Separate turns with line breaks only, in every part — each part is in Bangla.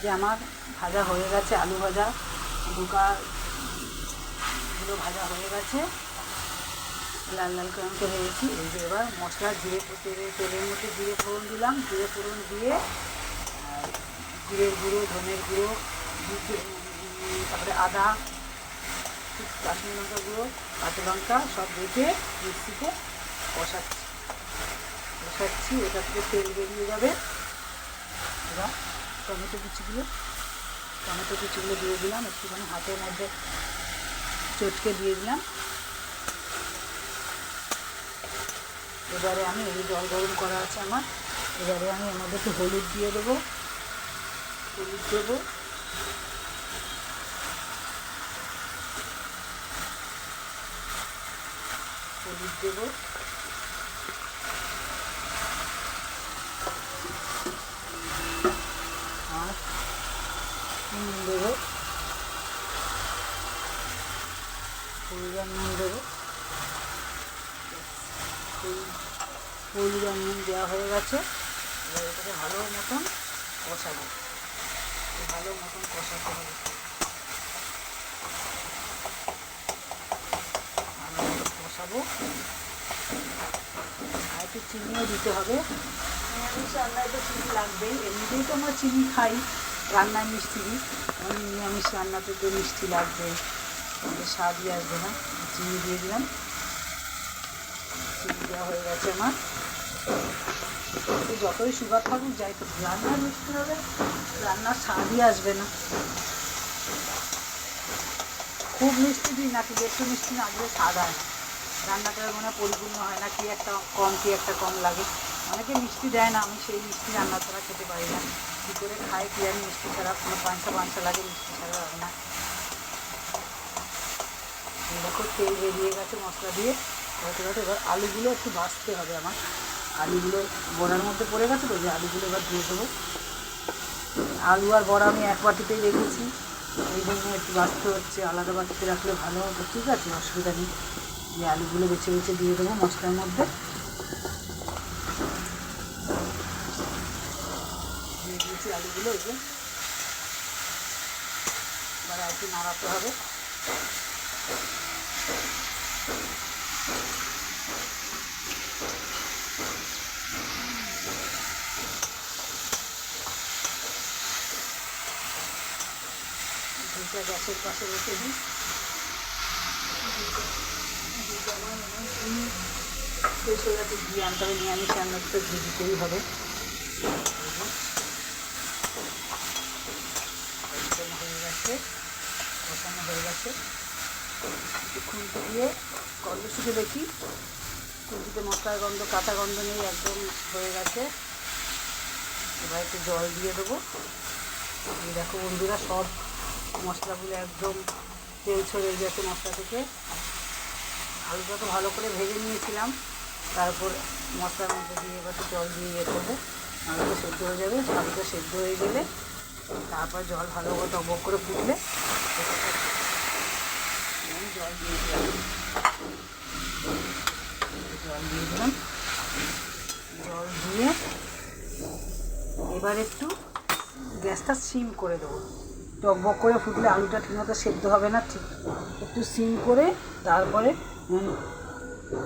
যে আমার ভাজা হয়ে গেছে, আলু ভাজা গুলো ভাজা হয়ে গেছে। লাল লাল করে তো ভেজেছি এই যে এবার মশলা জিরে তেলে, তেলের মধ্যে জিরে ফোড়ন দিলাম। জিরে ফোড়ন দিয়ে জিরের গুঁড়ো, ধনের গুঁড়ো তারপরে আদা, কাশ্মীর লঙ্কা গুঁড়ো, কাঁচা লঙ্কা সব রেখে মিক্সিতে কষাচ্ছি। কষাচ্ছি এটা থেকে তেল বেরিয়ে যাবে। এবার টমেটো কুচিগুলো। টমেটো কুচিগুলো দিয়ে দিলাম, একটুখানি হাতের মধ্যে চটকে দিয়ে দিলাম। এবারে আমি এই জল গরম করা আছে আমার। এবারে আমি এর মধ্যে একটু হলুদ দিয়ে দেবো। হলুদ দেবো। হলুদ দেবো আর নুন দেবো। আর নুন নুন দেওয়া হয়ে গেছে এবার এটাকে ভালো মতন কষাবো ভালো মতন কষাতে হবে ভালো মতন কষাবো আর একটু চিনিও দিতে হবে নিরামিষ রান্নায় তো চিনি লাগবেই এমনিতেই তো আমরা চিনি খাই রান্নায় মিষ্টি দিই। আমি নিরামিষ রান্নাতে তো মিষ্টি লাগবে স্বাদই আসবে না। চিনি দিয়ে দিলাম। চিনি দেওয়া হয়ে গেছে আমার। যতই সুগার থাকুক, যাই তো রান্নার মিষ্টি হবে রান্নার স্বাদই আসবে না। খুব মিষ্টি দিই না একটু মিষ্টি না দিলে স্বাদ হয় রান্নাটা মনে পরিপূর্ণ হয় না কি একটা কম কি একটা কম লাগে। অনেকে মিষ্টি দেয় না, আমি সেই মিষ্টি রান্না ছাড়া খেতে পারি না। কী করে খাই কি জানি, মিষ্টি ছাড়া কোনো পাঁচটা পাঁচটা লাগে, মিষ্টি ছাড়া লাগে না। এই দেখো তেল বেরিয়ে গেছে মশলা দিয়ে। হতে হতে এবার আলুগুলো একটু ভাজতে হবে আমার। আলুগুলো বড়ার মধ্যে পড়ে গেছে তো, যে আলুগুলো এবার দিয়ে দেবো। আলু আর বড়া আমি এক বাটিতেই রেখেছি। এই জন্য একটু বাঁচতে হচ্ছে, আলাদা বাটিতে রাখলে ভালো হতো ঠিক আছে, অসুবিধা নেই। যে আলুগুলো বেছে বেছে দিয়ে দেবো মশলার মধ্যে। দিয়েছি আলুগুলো এই যে এবার একটু নাড়াতে হবে দুটা গ্যাসের পাশে রেখে দিই মনে হয়ে গেছে ঘি আনতে হবে নিরামিষ রান্না তো ঘি দিতেই হবে একদম হয়ে গেছে একটু খুন্তি দিয়ে গন্ধ শুকে দেখি। খুন্তিতে মশলার গন্ধ, কাঁচা গন্ধ নেই, একদম হয়ে গেছে। এবার একটু জল দিয়ে দেবো। এই দেখো বন্ধুরা, সব মশলাগুলো একদম তেল ছড়িয়ে গেছে মশলা থেকে। আলুটা তো ভালো করে ভেজে নিয়েছিলাম। তারপর মশলার মধ্যে দিয়ে এবার জল দিয়ে ইয়ে করব। আলুটা সেদ্ধ হয়ে যাবে। আলুটা সেদ্ধ হয়ে গেলে তারপর জল ভালো করে টকবক করে ফুটলে জল দিয়ে দিলাম এবার একটু গ্যাসটা সিম করে দেবো। টকবক করে ফুটলে আলুটা ঠিকমতো সেদ্ধ হবে না, ঠিক। একটু সিম করে তারপরে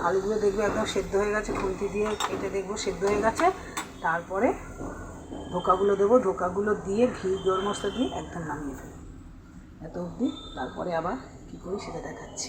আলুগুলো দেখবে একদম সেদ্ধ হয়ে গেছে, খুন্তি দিয়ে কেটে দেখব সেদ্ধ হয়ে গেছে। তারপরে ধোকাগুলো দেবো ধোকাগুলো দিয়ে ঘি গরম মশলা দিয়ে একদম নামিয়ে ফেলব। এত অবধি, তারপরে আবার কী করি সেটা দেখাচ্ছি